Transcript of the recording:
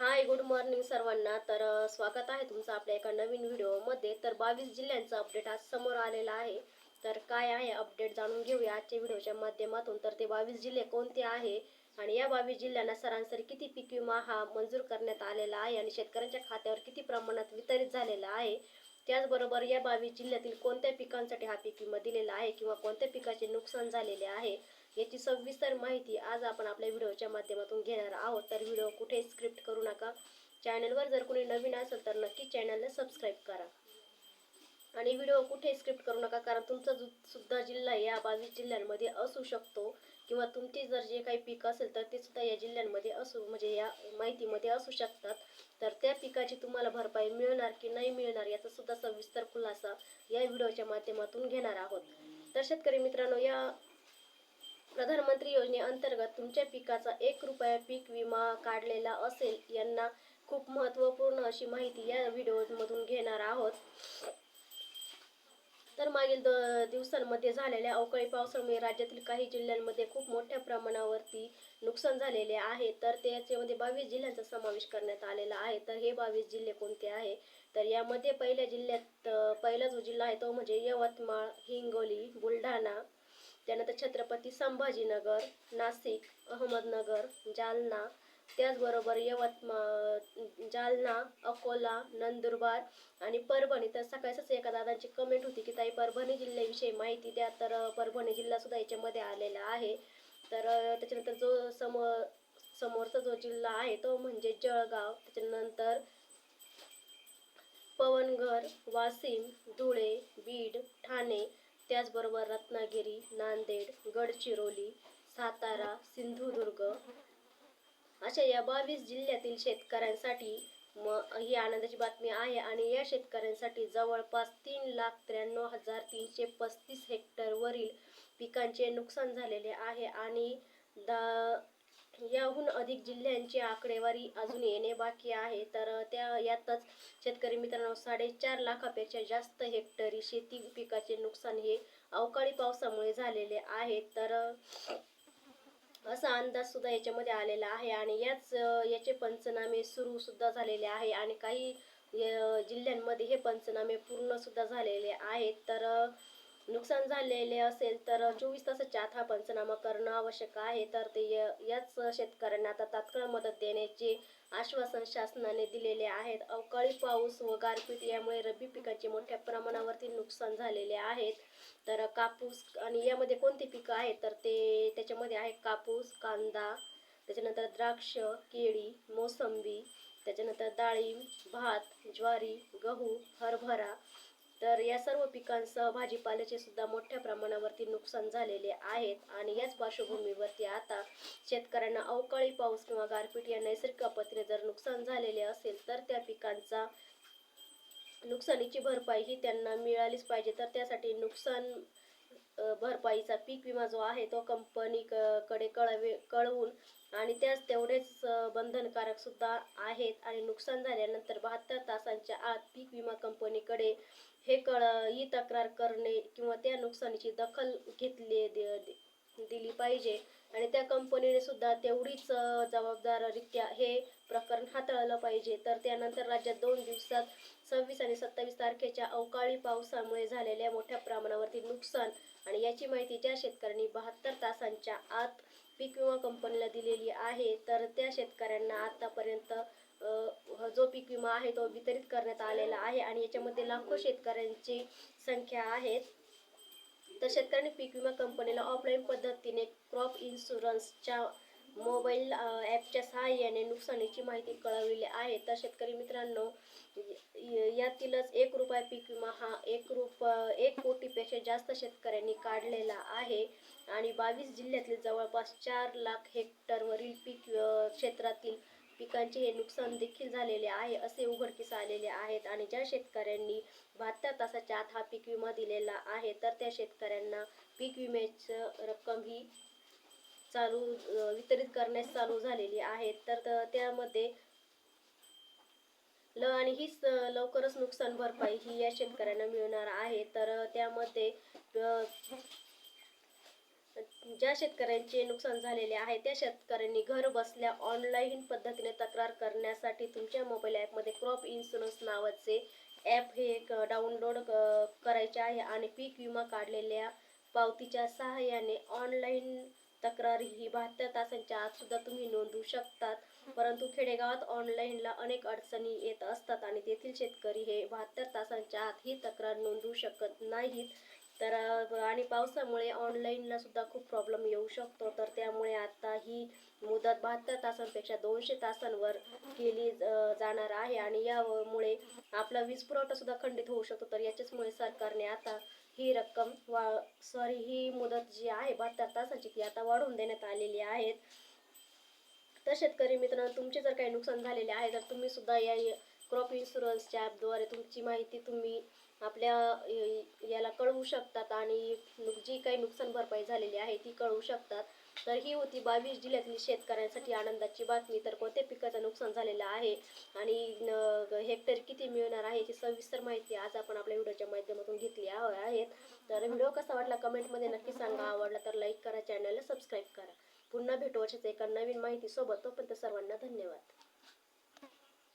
Hi good morning सर्वांना. तर स्वागत आहे तुमचं आपल्या एका नवीन व्हिडिओमध्ये. तर बावीस जिल्ह्यांचा अपडेट आज समोर आलेला आहे. तर काय आहे अपडेट जाणून घेऊया आजच्या व्हिडिओच्या माध्यमातून. तर ते बावीस जिल्हे कोणते आहे? आणि या बावीस जिल्ह्यांना सरासरी किती पीक विमा हा मंजूर करण्यात आलेला आहे? आणि शेतकऱ्यांच्या खात्यावर किती प्रमाणात वितरित झालेला आहे? त्याचबरोबर या बावीस जिल्ह्यातील कोणत्या पिकांसाठी हा पीक विमा दिलेला आहे किंवा कोणत्या पिकाचे नुकसान झालेले आहे याची सविस्तर माहिती आज आपण आपल्या व्हिडिओच्या माध्यमातून घेणार आहोत. तर व्हिडिओ कुठे स्क्रिप्ट करू नका. चॅनलवर जर कोणी नवीन असेल तर नक्की चॅनलला सबस्क्राईब करा. आणि व्हिडिओ कुठे स्क्रिप्ट करू नका कारण तुमचा सुद्धा जिल्हा या बावीस जिल्ह्यांमध्ये असू शकतो. किंवा तुमची जर जे काही पीक असेल तर ते सुद्धा या जिल्ह्यांमध्ये असू म्हणजे या माहितीमध्ये असू शकतात. तर त्या पिकाची तुम्हाला भरपाई मिळणार की नाही मिळणार याचा सुद्धा सविस्तर खुलासा या व्हिडिओच्या माध्यमातून घेणार आहोत. तर शेतकरी मित्रांनो या प्रधानमंत्री योजनेअंतर्गत तुमच्या पिकाचा एक रुपया पीक विमा काढलेला असेल यांना खूप महत्त्वपूर्ण अशी माहिती या व्हिडिओमधून घेणार आहोत. तर मागील द दिवसांमध्ये झालेल्या अवकाळी पावसामुळे राज्यातील काही जिल्ह्यांमध्ये खूप मोठ्या प्रमाणावरती नुकसान झालेले आहे. तर त्याच्यामध्ये बावीस जिल्ह्यांचा समावेश करण्यात आलेला आहे. तर हे बावीस जिल्हे कोणते आहे? तर यामध्ये पहिल्या जिल्ह्यात पहिला जो जिल्हा आहे तो म्हणजे यवतमाळ हिंगोली बुलढाणा त्यानंतर छत्रपती संभाजीनगर नाशिक अहमदनगर जालना त्याचबरोबर यवतमाळ जालना अकोला नंदुरबार आणि परभणी. तर सकाळीच एका दादांची कमेंट होती की ताई परभणी जिल्ह्याविषयी माहिती द्या. तर परभणी जिल्हा सुद्धा याच्यामध्ये आलेला आहे. तर त्याच्यानंतर जो सम समोरचा जो जिल्हा आहे तो म्हणजे जळगाव. त्याच्यानंतर पवनगर वाशिम धुळे बीड ठाणे त्याचबरोबर रत्नागिरी नांदेड गडचिरोली सातारा सिंधुदुर्ग अशा या बावीस जिल्ह्यातील शेतकऱ्यांसाठी म ही आनंदाची बातमी आहे आणि या शेतकऱ्यांसाठी जवळपास तीन लाख त्र्याण्णव हजार तीनशे पस्तीस हेक्टरवरील पिकांचे नुकसान झालेले आहे आणि दा याहून अधिक जिल्ह्यांची आकडेवारी अजून येणे बाकी आहे. तर त्या यातच शेतकरी मित्रांनो साडेचार लाखापेक्षा जास्त हेक्टरी शेती पिकाचे नुकसान हे अवकाळी पावसामुळे झालेले आहे. तर असा अंदाज सुद्धा याच्यामध्ये आलेला आहे आणि याच याचे पंचनामे सुरू सुद्धा झालेले आहे आणि काही जिल्ह्यांमध्ये हे पंचनामे पूर्ण सुद्धा झालेले आहेत. तर नुकसान झालेले असेल तर चोवीस तासाच्या आत हा पंचनामा करणं आवश्यक आहे. तर ते य- याच शेतकऱ्यांना आता तात्काळ मदत देण्याचे आश्वासन शासनाने दिलेले आहेत. अवकाळी पाऊस व गारपीट यामुळे रब्बी पिकाचे मोठ्या प्रमाणावरती नुकसान झालेले आहेत. तर कापूस आणि यामध्ये कोणती पिकं आहेत? तर ते त्याच्यामध्ये आहे कापूस कांदा त्याच्यानंतर द्राक्ष केळी मोसंबी त्याच्यानंतर डाळिंब भात ज्वारी गहू हरभरा. तर या सर्व पिकांसह भाजीपाल्याचे सुद्धा मोठ्या प्रमाणावरती नुकसान झालेले आहेत आणि याच पार्श्वभूमीवरती आता शेतकऱ्यांना अवकाळी पाऊस किंवा गारपीट या नैसर्गिक आपत्तीने जर नुकसान झालेले असेल तर त्या पिकांचा नुकसानीची भरपाई ही त्यांना मिळालीच पाहिजे. तर त्यासाठी नुकसान भरपाईचा पीक विमा जो आहे तो कंपनी कडे कळवे कळवून आणि त्याच तेवढेच बंधनकारक सुद्धा आहेत आणि नुकसान झाल्यानंतर बहात्तर तासांच्या आत पीक विमा कंपनीकडे हे कळ ही तक्रार करणे किंवा त्या नुकसानीची दखल घेतली दिली पाहिजे. आणि त्या कंपनीने सुद्धा तेवढीच जबाबदाररित्या हे प्रकरण हाताळलं पाहिजे. तर त्यानंतर राज्यात दोन दिवसात सव्वीस आणि सत्तावीस तारखेच्या अवकाळी पावसामुळे झालेल्या मोठ्या प्रमाणावरती नुकसान आणि याची माहिती ज्या शेतकऱ्यांनी बहात्तर तासांच्या आत पीक विमा कंपनीला दिलेली आहे तर त्या शेतकऱ्यांना आतापर्यंत जो पीक विमा आहे तो वितरित करण्यात आलेला आहे आणि याच्यामध्ये लाखो शेतकऱ्यांची संख्या आहे तर शेतकऱ्यांनी पीक विमा कंपनीला ऑफलाईन पद्धतीने क्रॉप इन्शुरन्सच्या मोबाईल ॲपच्या सहाय्याने नुकसानीची माहिती कळवलेली आहे. तर शेतकरी मित्रांनो यातीलच एक रुपया पीक विमा हा एक रुप एक कोटीपेक्षा जास्त शेतकऱ्यांनी काढलेला आहे. आणि बावीस जिल्ह्यातील जवळपास चार लाख हेक्टरवरील पीक क्षेत्रातील पिकांचे हे नुकसान देखील झालेले आहे असे उघडकीस आलेले आहेत. आणि ज्या शेतकऱ्यांनी बहात्तर तासाच्या आत हा पीक विमा दिलेला आहे तर त्या शेतकऱ्यांना पीक विम्याचं रक्कम ही चालू वितरित करण्यास चालू झालेली आहे. तर त- त्यामध्ये ल आणि हीच लवकरच नुकसान भरपाई ही या शेतकऱ्यांना मिळणार आहे. तर त्यामध्ये ज्या शेतकऱ्यांचे नुकसान झालेले आहे त्या शेतकऱ्यांनी घर बसल्या ऑनलाईन पद्धतीने तक्रार करण्यासाठी तुमच्या मोबाईल ॲपमध्ये क्रॉप इन्शुरन्स नावाचे ॲप हे डाउनलोड करायचे आहे आणि पीक विमा काढलेल्या पावतीच्या सहाय्याने ऑनलाईन तक्रार ही बहात्तर तासांच्या आत सुद्धा तुम्ही नोंदवू शकतात. परंतु खेडेगावात ऑनलाईनला अनेक अडचणी येत असतात आणि तेथील शेतकरी हे बहात्तर तासांच्या आत ही तक्रार नोंदवू शकत नाहीत. तर आणि पावसामुळे ऑनलाईनला सुद्धा खूप प्रॉब्लेम येऊ शकतो. तर त्यामुळे आता ही मुदत बहात्तर तासांपेक्षा दोनशे तासांवर केली जाणार आहे. आणि यामुळे आपला वीज पुरवठा सुद्धा खंडित होऊ शकतो. तर याच्याचमुळे सरकारने आता ही रक्कम वा सॉरी ही मुदत जी आहे बहात्तर तासाची ती आता वाढवून देण्यात आलेली आहेत तर शेतकरी मित्रांनो तुमचे जर काही नुकसान झालेले आहे तर तुम्ही सुद्धा या क्रॉप इन्शुरन्सच्या ॲपद्वारे तुमची माहिती तुम्ही आपल्या याला कळवू शकतात आणि जी काही नुकसान भरपाई झालेली आहे ती कळवू शकतात. तर ही होती बावीस जिल्ह्यातील शेतकऱ्यांसाठी आनंदाची बातमी. तर कोणत्या पिकाचं नुकसान झालेलं आहे आणि न- हेक्टर किती मिळणार आहे याची सविस्तर माहिती आज आपण आपल्या व्हिडिओच्या माध्यमातून घेतली आहे आहेत. तर व्हिडिओ कसा वाटला कमेंटमध्ये नक्की सांगा. आवडला तर लाईक करा चॅनलला सबस्क्राईब करा. पुन्हा भेटू अशाच एका नवीन माहितीसोबत. तोपर्यंत सर्वांना धन्यवाद.